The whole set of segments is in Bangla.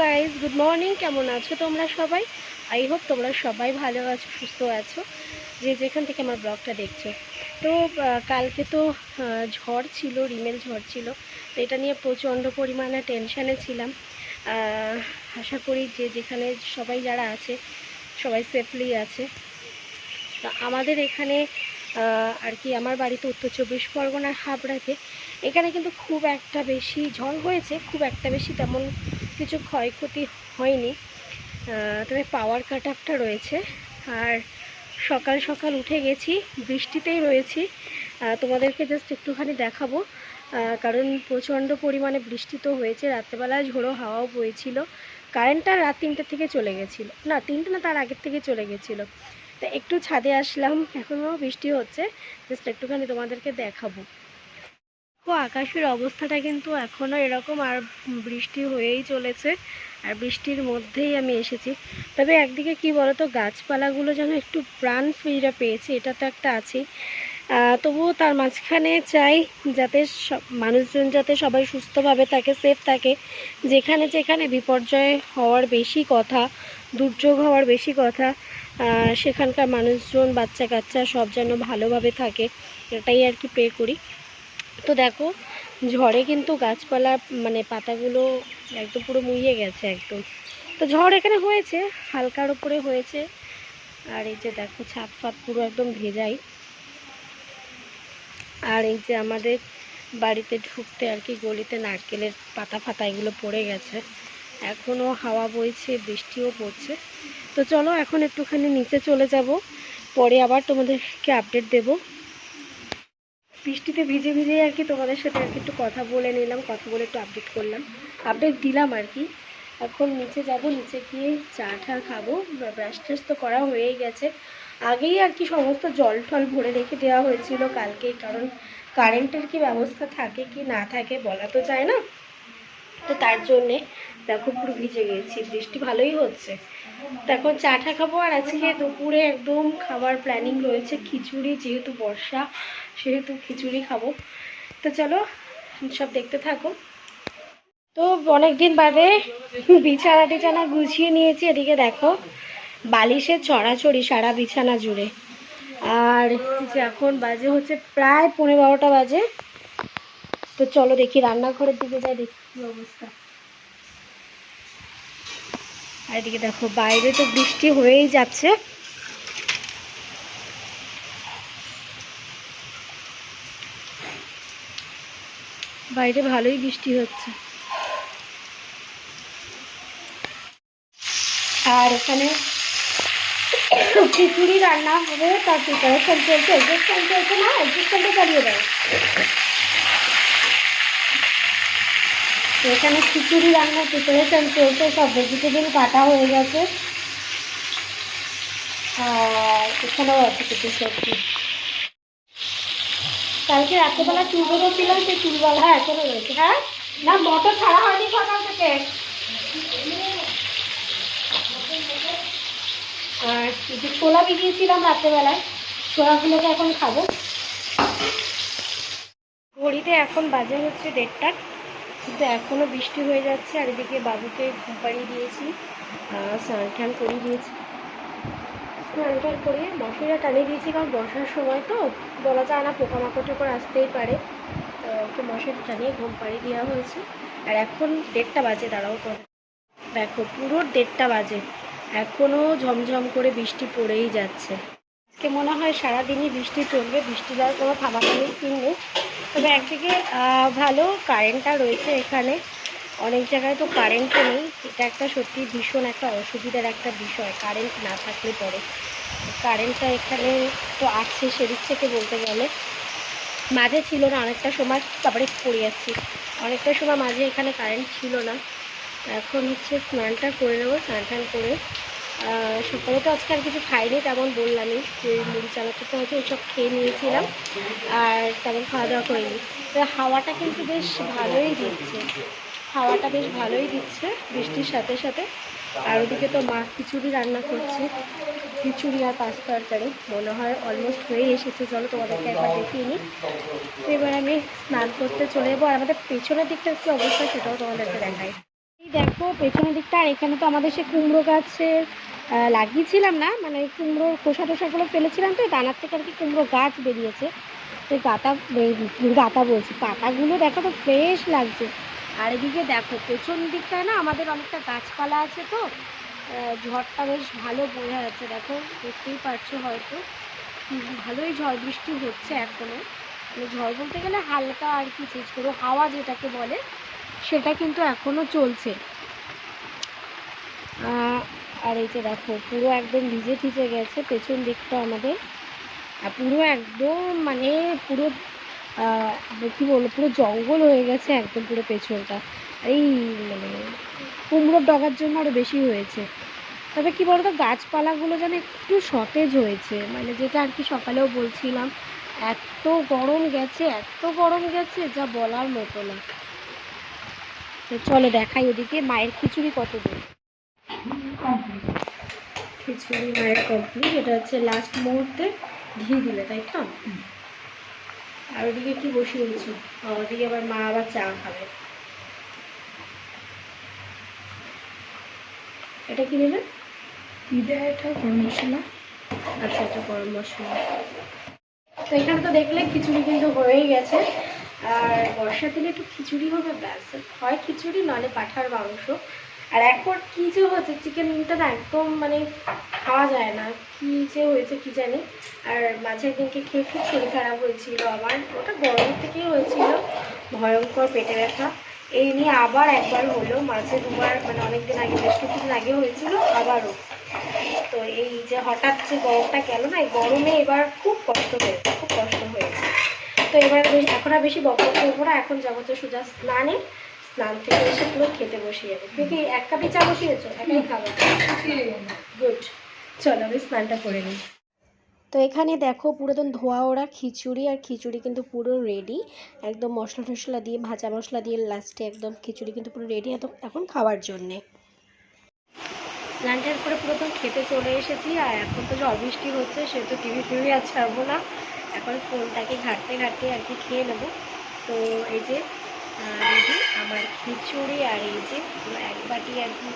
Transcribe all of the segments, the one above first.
গাইজ গুড মর্নিং কেমন আছো তোমরা সবাই? আই হোপ তোমরা সবাই ভালো আছো, সুস্থ আছো, যে যেখান থেকে আমার ব্লগটা দেখছ। তো কালকে তো ঝড় ছিল, রিমেল ঝড় ছিল। তো এটা নিয়ে প্রচণ্ড পরিমাণে টেনশানে ছিলাম। আশা করি যে যেখানে সবাই যারা আছে, সবাই সেফলি আছে। তা আমাদের এখানে আর কি আমার বাড়িতে উত্তর চব্বিশ পরগনার হাবড়াতে এখানে কিন্তু খুব একটা বেশি ঝড় হয়েছে, খুব একটা বেশি তেমন কিছু ক্ষয়ক্ষতি হয়নি। তবে পাওয়ার কাট আপটা রয়েছে। আর সকাল সকাল উঠে গেছি, বৃষ্টিতেই রয়েছি। তোমাদেরকে জাস্ট একটুখানি দেখাবো। কারণ প্রচণ্ড পরিমাণে বৃষ্টি তো হয়েছে। রাত্রেবেলায় ঝোড়ো হাওয়াও বইছিল। কারেন্টটা রাত তিনটে থেকে চলে গেছিল। না, তিনটে না, তার আগের থেকে চলে গেছিল। তো একটু ছাদে আসলাম, এখনও বৃষ্টি হচ্ছে। জাস্ট একটুখানি তোমাদেরকে দেখাবো। তো আকাশের অবস্থাটা কিন্তু এখনও এরকম আর বৃষ্টি হয়েই চলেছে আর বৃষ্টির মধ্যেই আমি এসেছি। তবে একদিকে কি বলতো, গাছপালাগুলো যেন একটু প্রাণ ফিরে পেয়েছে, এটা তো একটা আছেই। তবুও তার মাঝখানে চাই যাতে সব মানুষজন যাতে সবাই সুস্থভাবে থাকে সেফ থাকে। যেখানে যেখানে বিপর্যয় হওয়ার বেশি কথা, দুর্যোগ হওয়ার বেশি কথা সেখানকার মানুষজন বাচ্চা কাচ্চা সব যেন ভালোভাবে থাকে, এটাই আর কি প্রে করি। তো দেখো, ঝড়ে কিন্তু গাছপালা মানে পাতাগুলো একদম পুরো মুইয়ে গেছে একদম। তো ঝড় এখানে হয়েছে, হালকার উপরে হয়েছে। আর এই যে দেখো, ছাদ ফাত পুরো একদম ভেজাই। আর এই যে আমাদের বাড়িতে ঢুকতে আর কি গলিতে নারকেলের পাতা ফাতা এগুলো পড়ে গেছে। এখনও হাওয়া বইছে, বৃষ্টিও পড়ছে। তো চলো এখন একটুখানি নিচে চলে যাব। পরে আবার তোমাদেরকে আপডেট দেবো। বৃষ্টিতে ভিজে ভিজে আর কি তোমাদের সাথে আর কি একটু কথা বলে নিলাম, কথা বলে একটু আপডেট করলাম। আপডেট দিলাম আর কি। এখন নিচে যাব, নিচে গিয়ে চা টা খাব। ব্রাশ ট্রাশ তো করা হয়েই গেছে। আগেই আর কি সমস্ত জল টল ভরে রেখে দেওয়া হয়েছিল কালকে, কারণ কারেন্টের কি ব্যবস্থা থাকে কি না থাকে বলা তো যায় না। তো তার জন্যে দেখো পুরো ভিজে গেছি, বৃষ্টি ভালোই হচ্ছে। এখন চাটা খাব আর আজকে দুপুরে একদম খাবার প্ল্যানিং রয়েছে, খিচুড়ি যেহেতু বর্ষা, সেহেতু খিচুড়ি খাব। তো চলো, সব দেখতে থাকো। তো অনেক দিন বাদে বিছানা টিছানা গুছিয়ে নিয়েছি, এদিকে দেখো বালিশের ছড়াছড়ি সারা বিছানা জুড়ে। আর এখন বাজে হচ্ছে প্রায় পনেরো বারোটা বাজে। তো চলো দেখি রান্নাঘরের দিকে যাই, দেখি কি অবস্থা। আর এদিকে দেখো, বাইরে তো বৃষ্টি হয়েই যাচ্ছে। বাইরে ভালোই বৃষ্টি হচ্ছে। আর এখানে খিচুড়ি রান্না হবে, তার চলছে এডজাস্টমেন্ট চলছে না এডজাস্টমেন্টে চালিয়ে দেয় তো এখানে খিচুড়ি রান্নার প্রিপারেশন চলছে, সব ভেজিটেবল কাটা হয়ে গেছে। আর এখানেও আছে কিছু সবজি। কালকে রাত্রেবেলা চুল বেরোচ্ছিলাম সেই চুলবেলা এখনও রয়েছে। হ্যাঁ? না, মটর ছাড়া হয়নি সকাল থেকে। আর যে ছোলা ভিজিয়েছিলাম রাত্রেবেলায়, ছোলাগুলোকে এখন খাব। ঘড়িতে এখন বাজে হচ্ছে দেড়টা। কিন্তু এখনও বৃষ্টি হয়ে যাচ্ছে, আর এদিকে বাবুকে ঘুম পাড়িয়ে দিয়েছি স্নান টান করিয়ে দিয়েছি। স্নান টান করিয়ে মশারিটা টানিয়ে দিয়েছি, কারণ বর্ষার সময় তো বলা যায় না পোকামাকড় করে আসতেই পারে। তো মশারি টানিয়ে ঘুম পাড়িয়ে দেওয়া হয়েছে। আর এখন দেড়টা বাজে, দাঁড়াও তো। দেখো, পুরো দেড়টা বাজে। এখনও ঝমঝম করে বৃষ্টি পড়েই যাচ্ছে। আজকে মনে হয় সারাদিনই বৃষ্টি চলবে, বৃষ্টি যাওয়ার কোনো থামাথামির সিন নেই। তবে একদিকে ভালো কারেন্টটা রয়েছে এখানে। অনেক জায়গায় তো কারেন্টও নেই। এটা একটা সত্যি ভীষণ একটা অসুবিধার একটা বিষয় কারেন্ট না থাকলে পরে। কারেন্টটা এখানে তো আছে সেদিক থেকে বলতে গেলে। মাঝে ছিল না, অনেকটা সময় তারপরে পড়ে যাচ্ছি। অনেকটা সময় মাঝে এখানে কারেন্ট ছিল না। এখন হচ্ছে স্নানটা করে নেব স্নান টান করে সকালে তো আজকে আর কিছু খাইনি, তেমন বললামই যে মুড়ি চানাতে তো হয়তো ওসব খেয়ে নিয়েছিলাম, আর তেমন খাওয়া দাওয়া করিনি। তো হাওয়াটা কিন্তু বেশ ভালোই দিচ্ছে। হাওয়াটা বেশ ভালোই দিচ্ছে বৃষ্টির সাথে সাথে। আর ওদিকে তো মা খিচুড়ি রান্না করছে। খিচুড়ি আর পাঁচ তরকারি। মনে হয় অলমোস্ট হয়ে এসেছে। চলো তোমাদেরকে একবার দেখিয়ে নিই। এবার আমি স্নান করতে চলে যাব আর আমাদের পেছনের দিকটা কি অবস্থা সেটাও তোমাদেরকে দেখাই। এই দেখো, পেছনের দিকটা, আর এখানে তো আমাদের সে কুমড়ো গাছে লাগিয়েছিলাম না মানে ওই কুমড়োর খোসা টোসাগুলো ফেলেছিলাম তো দানার থেকে আর কি কুমড়ো গাছ বেরিয়েছে। তো গাতা গাতা বলছি, পাতাগুলো দেখো তো ফ্রেশ লাগছে। আর এদিকে দেখো, পেছন দিকটায় না আমাদের অনেকটা গাছপালা আছে তো ঝড়টা বেশ ভালো বোঝা যাচ্ছে, দেখো, বুঝতেই পারছ হয়তো। ভালোই ঝড় বৃষ্টি হচ্ছে এখনও। মানে ঝড় বলতে গেলে হালকা আর কি চেঞ্জ করো হাওয়া যেটাকে বলে সেটা কিন্তু এখনও চলছে। আর এই যে দেখো পুরো একদম ভিজে ঠিজে গেছে পেছন দিকটা আমাদের। আর পুরো একদম মানে পুরো আহ, কি বলব পুরো জঙ্গল হয়ে গেছে একদম পুরো পেছনটা। এই মানে কুমড়োর ডগার জন্য আরও বেশি হয়েছে। তবে কি বলতো গাছপালাগুলো যেন একটু সতেজ হয়েছে। মানে যেটা আর কি সকালেও বলছিলাম এত গরম গেছে এত গরম গেছে যা বলার মতো না। তো চলো দেখাই ওদিকে মায়ের খিচুড়ি কত দূর খিচুড়ি মায়ের কমপ্লিট এটা হচ্ছে লাস্ট মুহূর্তে ঘি দিলে তাই তো? আর ওদিকে কি বসিয়েছো আর ওদিকে আবার মা আবার চা খাবে। এটা কি দেবে ঈদে এটা গরম মশলা। আচ্ছা এটা গরম মশলা। তো এখানে তো দেখলে খিচুড়ি কিন্তু হয়েই গেছে। আর বর্ষার দিনে একটু খিচুড়ি হবে, ব্যাস। হয় খিচুড়ি নাহলে পাঠার মাংস। আর এখন কী যে হচ্ছে চিকেনটা না একদম মানে খাওয়া যায় না। কী যে হয়েছে কী জানি। আর মাঝে একদিনকে খেয়ে খুব শরীর খারাপ হয়েছিল আমার। ওটা গরম থেকেই হয়েছিল। ভয়ঙ্কর পেটে ব্যথা। এই নিয়ে আবার একবার হলো। মাঝে দুবার মানে অনেক দিন আগে, বেশ কিছুদিন আগে হয়েছিল, আবারও। তো এই যে হঠাৎ যে গরমটা গেল না, এই গরমে এবার খুব কষ্ট হয়েছে, খুব কষ্ট হয়েছে। তো এবার এখন আর বেশি বকবক করব না, এখন যাব তো সোজা স্নানে। স্নান থেকে এসে পুরো খেতে বসে যাবে তুমি এক কাপে চা বসিয়েছো? একাই খাব। গুড চলো আমি স্নানটা করে নিই। তো এখানে দেখো পুরো একদম ধোয়া ওরা খিচুড়ি, আর খিচুড়ি কিন্তু পুরো রেডি একদম মশলা টশলা দিয়ে, ভাজা মশলা দিয়ে লাস্টে একদম খিচুড়ি কিন্তু পুরো রেডি এখন খাওয়ার জন্যে। স্নানটার পরে পুরো তো খেতে চলে এসেছি, আর এখন তো ঝড় বৃষ্টি হচ্ছে সেহেতু টিভি টিভি আর ছাড়বো না। এখন ফোনটাকে ঘাঁটতে ঘাঁটতে আর কি খেয়ে নেব। তো এই যে রেডি আমার খিচুড়ি আর এই যে এক বাটি আর কি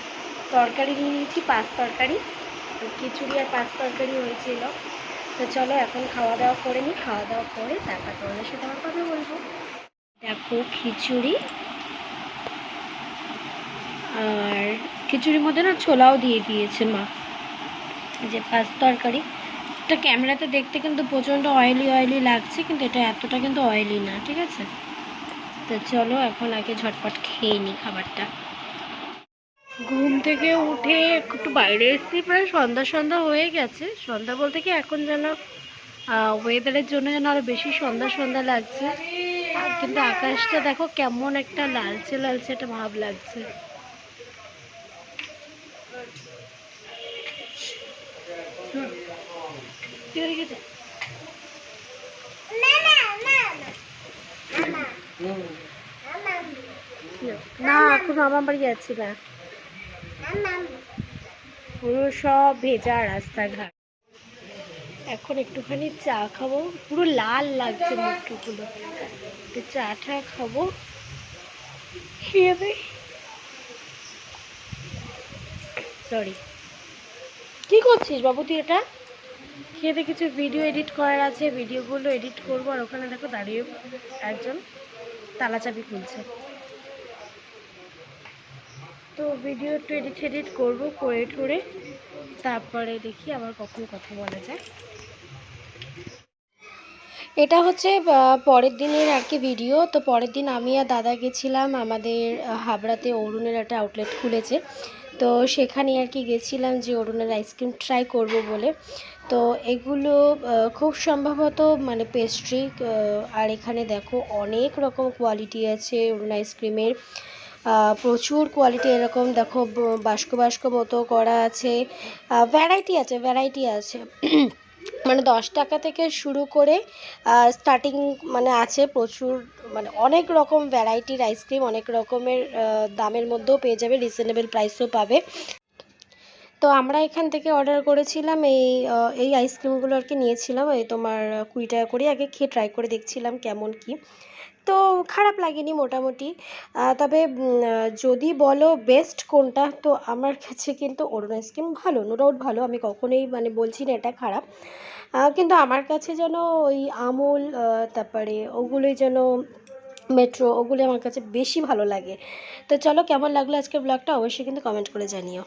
তরকারি নিয়ে নিয়েছি, পাঁচ তরকারি। তো খিচুড়ি আর পাঁচ তরকারি হয়েছিল। তো চলো এখন খাওয়া দাওয়া করে নিই। খাওয়া দাওয়া করে তারপর তোমাদের সাথে আমার কথা বলব। দেখো খিচুড়ি। আর খিচুড়ির মধ্যে না ছোলাও দিয়ে দিয়েছে মা। যে পাঁচ তরকারি। এটা ক্যামেরাতে দেখতে কিন্তু প্রচণ্ড অয়েলি অয়েলি লাগছে, কিন্তু এটা এতটা কিন্তু অয়েলি না, ঠিক আছে? তো চলো এখন আগে ঝটপট খেয়ে নিই খাবারটা। ঘুম থেকে উঠে একটু বাইরে এসেছি, প্রায় সন্ধ্যা সন্ধ্যা হয়ে গেছে। সন্ধ্যা বলতে কি এখন যেন ওয়েদারের জন্য যেন আরও বেশি সন্ধ্যা সন্ধ্যা লাগছে। কিন্তু আকাশটা দেখো কেমন একটা লালচে লালচে একটা ভাব লাগছে। কি হয়ে গেছে? না এখন আমার বাড়ি যাচ্ছি না। পুরো সব ভেজা রাস্তাঘাট। এখন একটুখানি চা খাব। পুরো লাল লাগছে মুখটুকুলো। একটু চা টা খাব। খেয়ে সরি কি করছিস বাবু তুই এটা? দিয়ে কিছু ভিডিও এডিট করার আছে ভিডিওগুলো এডিট করব, আর ওখানে দেখো দাঁড়িয়ে একজন তালাচাবি খুলছে। তো ভিডিও একটু এডিট এডিট করব, করে ঠোরে, তারপরে দেখি আবার কখন কথা বলা যায়। এটা হচ্ছে পরের দিনের আর কি ভিডিও তো পরের দিন আমি আর দাদা গেছিলাম, আমাদের হাবড়াতে অরুণের একটা আউটলেট খুলেছে। তো সেখানে আর কি গেছিলাম যে অরুণের আইসক্রিম ট্রাই করব বলে। তো এগুলো খুব সম্ভবত মানে পেস্ট্রি আর এখানে দেখো অনেক রকম কোয়ালিটি আছে অরুণ আইসক্রিমের প্রচুর কোয়ালিটি এরকম, দেখো বাস্কো বাস্কো মতো করা আছে। ভ্যারাইটি আছে ভ্যারাইটি আছে। মানে দশ টাকা থেকে শুরু করে স্টার্টিং মানে আছে প্রচুর মানে অনেক রকম ভ্যারাইটির আইসক্রিম অনেক রকমের দামের মধ্যেও পেয়ে যাবে রিজনেবল প্রাইসও পাবে। তো আমরা এখান থেকে অর্ডার করেছিলাম, এই এই আইসক্রিমগুলো আর কি নিয়েছিলাম, এই তোমার কুড়ি টাকা করে আগে খেয়ে ট্রাই করে দেখছিলাম কেমন কি। তো খারাপ লাগেনি মোটামুটি। তবে যদি বলো বেস্ট কোনটা, তো আমার কাছে কিন্তু অরুণ আইসক্রিম ভালো নো ডাউট ভালো। আমি কখনোই মানে বলছি না এটা খারাপ। কিন্তু আমার কাছে যেন ওই আমুল তারপরে ওগুলোই যেন মেট্রো ওগুলো আমার কাছে বেশি ভালো লাগে। তো চলো কেমন লাগল আজকের ব্লগটা অবশ্যই কিন্তু কমেন্ট করে জানিও।